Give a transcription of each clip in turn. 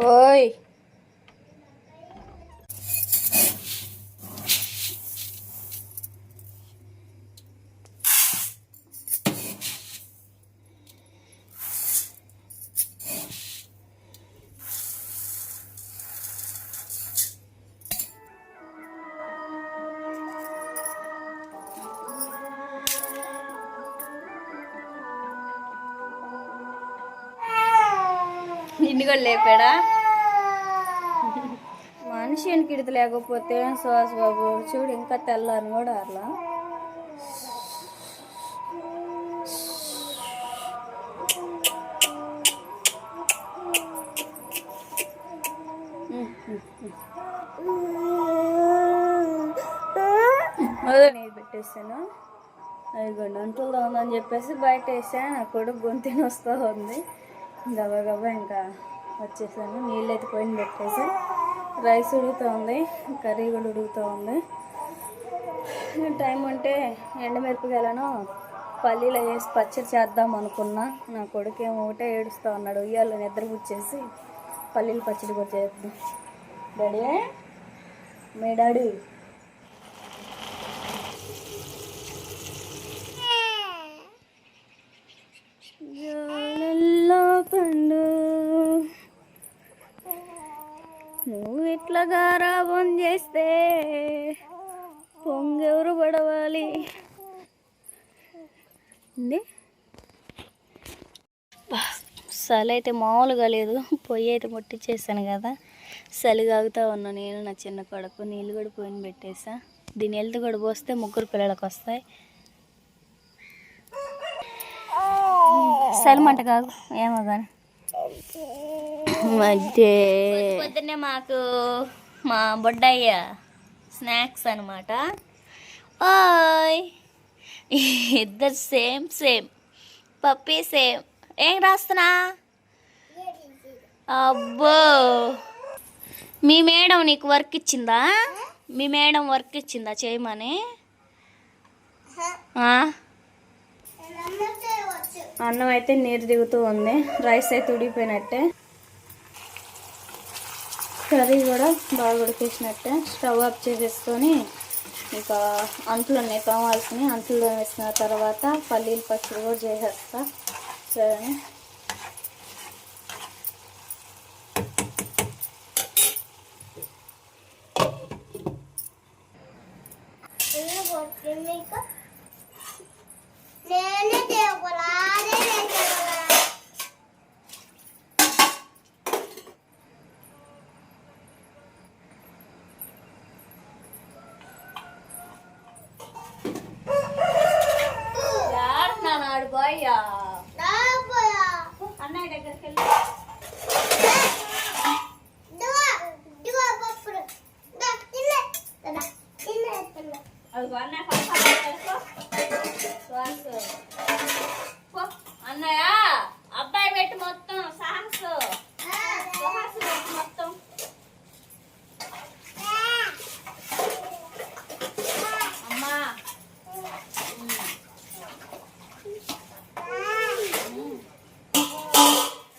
ఓయ్ నిన్ను కూడా లేపాడా? మనిషి వెనకిడత లేకపోతే సుహాస్ బాబు? చూడు ఇంకా తెల్లారు కూడా అట్లా మొదలు నేను పెట్టేసాను. అది అంటుల్లో ఉందని చెప్పేసి బయట వేసాను నా కొడుకు గొంతుని వస్తూ ఉంది. గబా గబా ఇంకా వచ్చేసాను. నీళ్ళు అయితే పోయిన పెట్టేసి రైస్ ఉడుగుతూ ఉంది కర్రీ కూడా ఉడుగుతూ ఉంది. టైం ఉంటే ఎండమిరపకాయలను పల్లీలో వేసి పచ్చడి చేద్దాం అనుకున్నా. నా కొడుకు ఏమో ఒకటే ఏడుస్తూ ఉన్నాడు. ఉయ్యాలు నిద్ర పుచ్చేసి పల్లీలు పచ్చడి కూడా చేద్దాం. డాడీ మీ డాడీ? జాలల్లో పండు నువ్వు ఇట్లా గారాబం చేస్తే పొంగెవరు పడవాలి? చలి అయితే మామూలుగా లేదు. పొయ్యి అయితే ముట్టించేసాను కదా. చలి కాగుతా ఉన్నా నేను నా చిన్న కొడుకు. నీళ్ళు కూడా పోయిన పెట్టేసా. దీని హెల్త్ కూడా పోస్తే ముగ్గురు పిల్లలకు వస్తాయి. చలి మంట కాదు. ఏమో కానీ మధ్య. పొద్దున్నే మాకు మా బొడ్డయ్య స్నాక్స్ అనమాట ఓయ్. ఇద్దరు సేమ్ సేమ్. Puppy same. ఏం రాస్తున్నా? అబ్బో. మీ మేడం నీకు వర్క్ ఇచ్చిందా? మీ మేడం వర్క్ ఇచ్చిందా చేయమని? ఆ? అన్నం అయితే నీరు దిగుతూ ఉంది. రైస్ అయితే ఉడికిపోయినట్టే. కర్రీ కూడా బాగా ఉడికేసినట్టే. స్టవ్ ఆఫ్ చేసేసుకొని ఇంకా అంట్లు ఉన్నాయి తోమాల్సినవి వేసిన తర్వాత పల్లీలు పచ్చడి కూడా చేసేస్తా. సరే ఆడుతున్నాడు బాయ్య అన్నయ్య దగ్గరికి వెళ్ళి. అన్నయ్య ఫస్ట్ చేసుకో. శ్వాస. పో. అన్నయ్య అబ్బాయి పెట్టి మొత్తం సాహస్ సాహస్ పెట్టి మొత్తం అమ్మా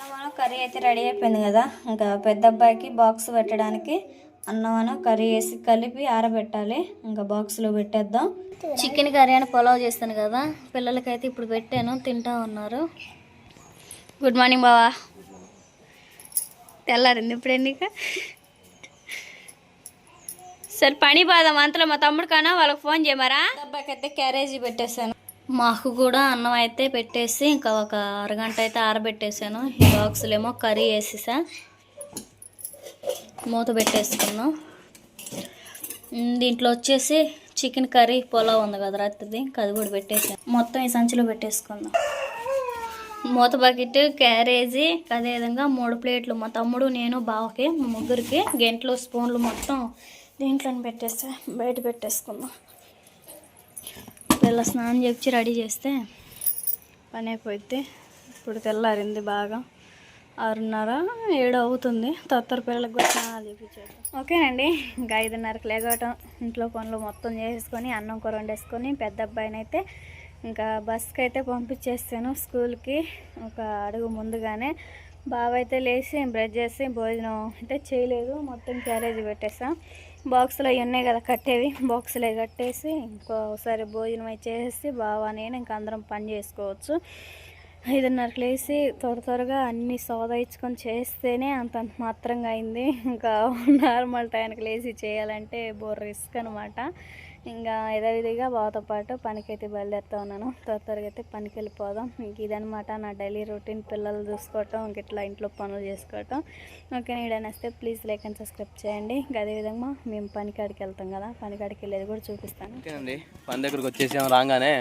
అన్నం కర్రీ అయితే రెడీ అయిపోయింది కదా. ఇంకా పెద్ద అబ్బాయికి బాక్స్ పెట్టడానికి అన్నం కర్రీ వేసి కలిపి ఆరబెట్టాలి. ఇంకా బాక్స్లో పెట్టేద్దాం. చికెన్ కర్రీ అని పొలావ్ చేస్తాను కదా. పిల్లలకైతే ఇప్పుడు పెట్టాను తింటా ఉన్నారు. గుడ్ మార్నింగ్ బావా. తెల్లారింది ఇప్పుడు ఎన్నిక సరే పని బాదం అంతలో మా తమ్ముడు కానా? వాళ్ళకి ఫోన్ చేయమరా? అబ్బాయికి అయితే క్యారేజీ పెట్టేశాను. మాకు కూడా అన్నం అయితే పెట్టేసి ఇంకా ఒక అరగంట అయితే ఆరబెట్టేసాను. ఈ బాక్సులు ఏమో కర్రీ వేసేసా. మూత పెట్టేసుకున్నాం. దీంట్లో వచ్చేసి చికెన్ కర్రీ పొలావ్ ఉంది కదా రాత్రిది అది కూడా పెట్టేసాను మొత్తం ఈ సంచిలో పెట్టేసుకుందాం. మూత బకెట్ క్యారేజీ అదేవిధంగా మూడు ప్లేట్లు. మా తమ్ముడు నేను బావకి ముగ్గురికి గెంట్లు స్పూన్లు మొత్తం దీంట్లో పెట్టేస్తే బయట పెట్టేసుకుందాం. తెల్ల స్నానం చేపించి రెడీ చేస్తే పని అయిపోద్ది ఇప్పుడు తెల్లారింది బాగా. ఆరున్నర ఏడు అవుతుంది. తత్తర పిల్లలకు కూడా స్నానాలు చేపించాడు ఓకేనండి ఇంకా ఐదున్నరకు లేగటం ఇంట్లో పనులు మొత్తం చేసేసుకొని అన్నం కూర వండేసుకొని పెద్ద అబ్బాయిని అయితే ఇంకా బస్కి అయితే పంపించేస్తాను స్కూల్కి. ఒక అడుగు ముందుగానే. బావ అయితే లేచి బ్రష్ చేసి భోజనం అయితే చేయలేదు. మొత్తం క్యారేజ్ పెట్టేసా. బాక్సులు అవి ఉన్నాయి కదా కట్టేవి. బాక్సులు అవి కట్టేసి ఇంకోసారి భోజనం అవి చేసేసి బాగా నేను ఇంకా అందరం పని చేసుకోవచ్చు. ఐదున్నరకు లేచి త్వర త్వరగా అన్ని సోదా ఇచ్చుకొని చేస్తేనే అంత మాత్రంగా అయింది. ఇంకా నార్మల్ టైంకి లేచి చేయాలంటే బోర్ రిస్క్ అనమాట ఇంకా యథావిధిగా బావతో పాటు పనికైతే బయలుదేరుతా ఉన్నాను. త్వర త్వరగా అయితే పనికి వెళ్ళిపోదాం ఇంక ఇదనమాట నా డైలీ రొటీన్ పిల్లలు చూసుకోవటం ఇంక ఇట్లా ఇంట్లో పనులు చేసుకోవటం. ఓకే నీడని వస్తే ప్లీజ్ లైక్ అండ్ సబ్స్క్రైబ్ చేయండి. ఇంకా అదేవిధంగా మేము పనికాడికి వెళ్తాం కదా పనికాడికి వెళ్ళేది కూడా చూపిస్తాను. ఓకేనండి. పని దగ్గరకు వచ్చేసాం రాగానే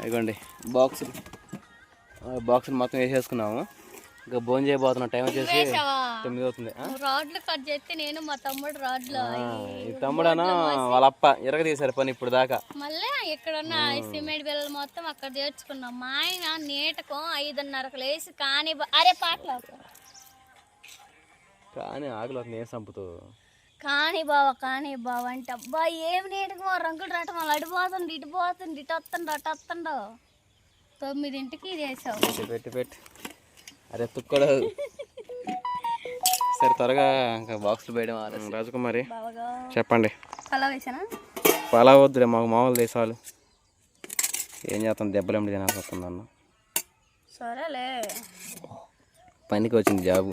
ఇదిగోండి బాక్స్ బాక్స్ మొత్తం వేసేసుకున్నాము. ఇంకా భోజనం చేయబోతున్న టైం వచ్చేసి తొమ్మిది అవుతుంది? రాడ్లు కట్ చేస్తే నేను మా తమ్ముడు రాడ్లు ఈ తమ్ముడన? వాళ్ళ అప్ప ఇరగ తీశారు పని ఇప్పుడు దాకా. మళ్ళీ ఇక్కడున్న సిమెంట్ బిల్లలు మొత్తం అక్కడ చేర్చుకున్నాం. మా ఆయన నీటకం ఐదున్నరకు లేచి కానీ అరే పాటలు. కానీ ఆకులు నేను చంపుతూ కానీ బావ కానీ బావ అంటే అబ్బా ఏం నీటకం? రంగులు రావటం వాళ్ళు అడిపోతుంది ఇటు పోతుంది ఇటు వస్తుండ అటు వస్తుండో తొమ్మిదింటికి చేసావు పెట్టి పెట్టి పెట్టి. అరే తుక్కడు. సరే త్వరగా ఇంకా బాక్సులు వేయడం. రాజకుమారి బావగా. చెప్పండి. అలా వేసానా? పలా వద్దులే మాకు మామూలు దేశాలు ఏం చేస్తాం దెబ్బలు ఎండి తినాల్సి వస్తుంది అన్న. సరేలే. పనికి వచ్చింది జాబు.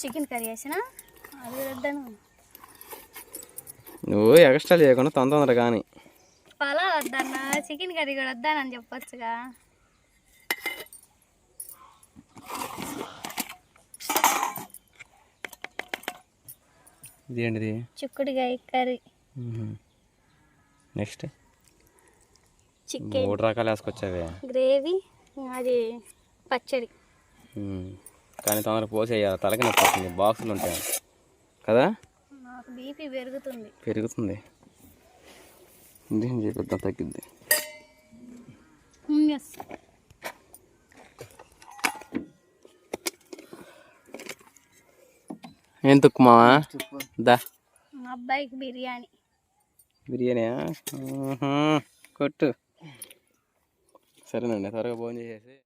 చికెన్ కర్రీ వేసినా? అది వద్దాను నువ్వు ఎక్స్ట్రా చేయకుండా తొందర కానీ. వద్దన్న చికెన్ కర్రీ కూడా వద్దానని చెప్పొచ్చుగా. ఇదేంటిది? చిక్కుడుకాయ కర్రీ. నెక్స్ట్? చికెన్. మూడు రకాలు వేసుకొచ్చావే. గ్రేవీ అది పచ్చడి. కానీ తొందరగా పోసేయాలి తలకి నొప్పి బాక్సులు ఉంటాయి. కదా? నాకు బీపీ పెరుగుతుంది. పెరుగుతుంది. ఇంజక్షన్ చేపిద్దాం తగ్గిద్ది ఎస్ ఏం తుక్కు మావా దా అబ్బాయికి బిర్యానీ బిర్యానీ కొట్టు సరేనండి త్వరగా భోజనం చేసేసి